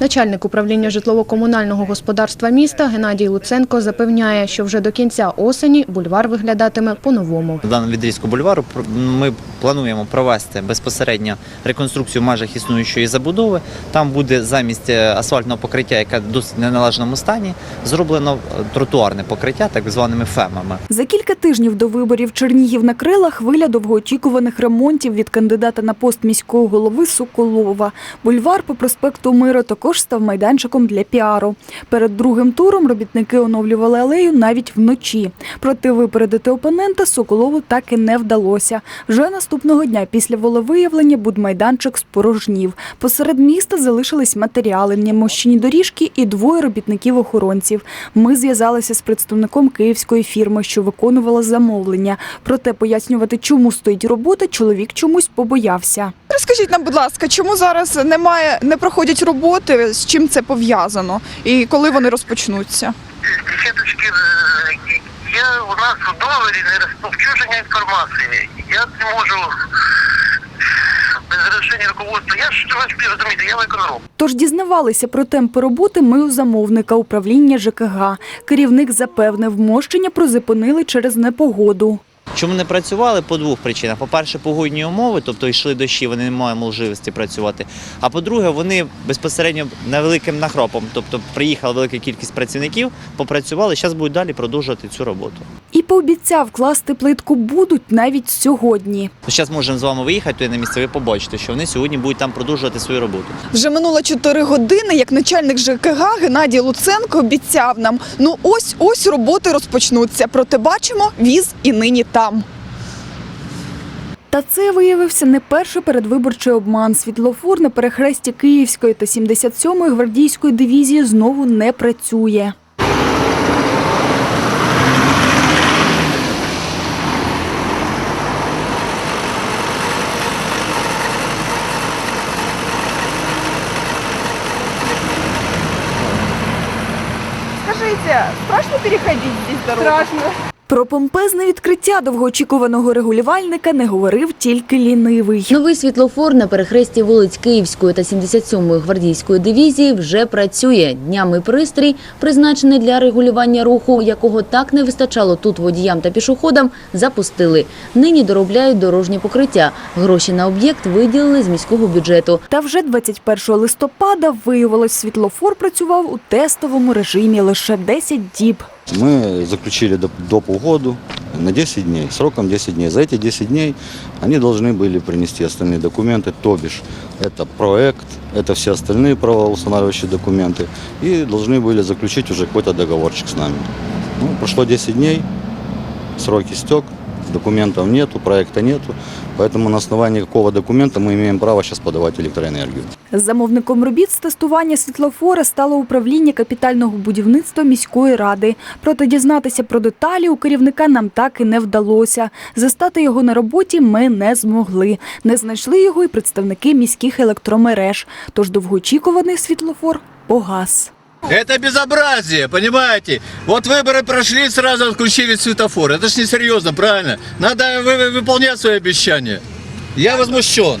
Начальник управління житлово-комунального господарства міста Геннадій Луценко запевняє, що вже до кінця осені бульвар виглядатиме по-новому. На даному відрізку бульвару ми плануємо провести безпосередньо реконструкцію в межах існуючої забудови. Там буде замість е, асфальтного покриття, яке в досить неналежному стані, зроблено е, тротуарне покриття, так званими фемами. За кілька тижнів до виборів Чернігів накрила хвиля довгоочікуваних ремонтів від кандидата на пост міського голови Соколова. Бульвар по проспекту Миру також став майданчиком для піару. Перед другим туром робітники оновлювали алею навіть вночі. Проте випередити опонента Соколову так і не вдалося. Вже наступного дня після волевиявлення будмайданчик спорожнів. Посеред міста залишились матеріали, немощені доріжки і двоє робітників-охоронців. Ми зв'язалися з представником київської фірми, що виконувала замовлення. Проте пояснювати, чому стоїть робота, чоловік чомусь побоявся. Розкажіть нам, будь ласка, чому зараз немає, не проходять роботи, з чим це пов'язано і коли вони розпочнуться? Десяточки, е, я у нас у договорі не розповсюдження інформації. Я не можу без рішення руководства. Я ж розумієте, я виконроб. Тож дізнавалися про темпи роботи ми у замовника управління ЖКГ. Керівник запевнив, мощення призупинили через непогоду. Чому не працювали? По двох причинах. По-перше, погодні умови, тобто йшли дощі, вони не мають можливості працювати. А по-друге, вони безпосередньо невеликим нахропом, тобто приїхала велика кількість працівників, попрацювали, зараз будуть далі продовжувати цю роботу. І пообіцяв класти плитку будуть навіть сьогодні. Зараз можемо з вами виїхати туди на місце, ви побачите, що вони сьогодні будуть там продовжувати свою роботу. Вже минуло 4 години, як начальник ЖКГ Геннадій Луценко обіцяв нам, ну ось ось роботи розпочнуться. Проте бачимо, віз і нині там. Та це виявився не перший передвиборчий обман. Світлофор на перехресті Київської та 77-ї гвардійської дивізії знову не працює. Скажите, страшно переходить здесь дорогу? Страшно. Про помпезне відкриття довгоочікуваного регулювальника не говорив тільки лінивий. Новий світлофор на перехресті вулиць Київської та 77-ї гвардійської дивізії вже працює. Днями пристрій, призначений для регулювання руху, якого так не вистачало тут водіям та пішоходам, запустили. Нині доробляють дорожнє покриття. Гроші на об'єкт виділили з міського бюджету. Та вже 21 листопада виявилось, світлофор працював у тестовому режимі лише 10 діб. Мы заключили доп- угоду на 10 дней, сроком 10 дней. За эти 10 дней они должны были принести остальные документы, то бишь это проект, это все остальные правоустанавливающие документы, и должны были заключить уже какой-то договорчик с нами. Ну, прошло 10 дней, срок истек, документов нету, проекта нету, поэтому на основании какого документа мы имеем право сейчас подавать электроэнергию. Замовником робіт з тестування світлофора стало управління капітального будівництва міської ради. Проте дізнатися про деталі у керівника нам так і не вдалося. Застати його на роботі ми не змогли. Не знайшли його і представники міських електромереж. Тож довгоочікуваний світлофор погас. Это безобразие, понимаете? Вот выборы прошли, сразу отключили светофор. Это ж несерьезно, правильно? Надо вы- вы- выполнять свои обещания. Я возмущен.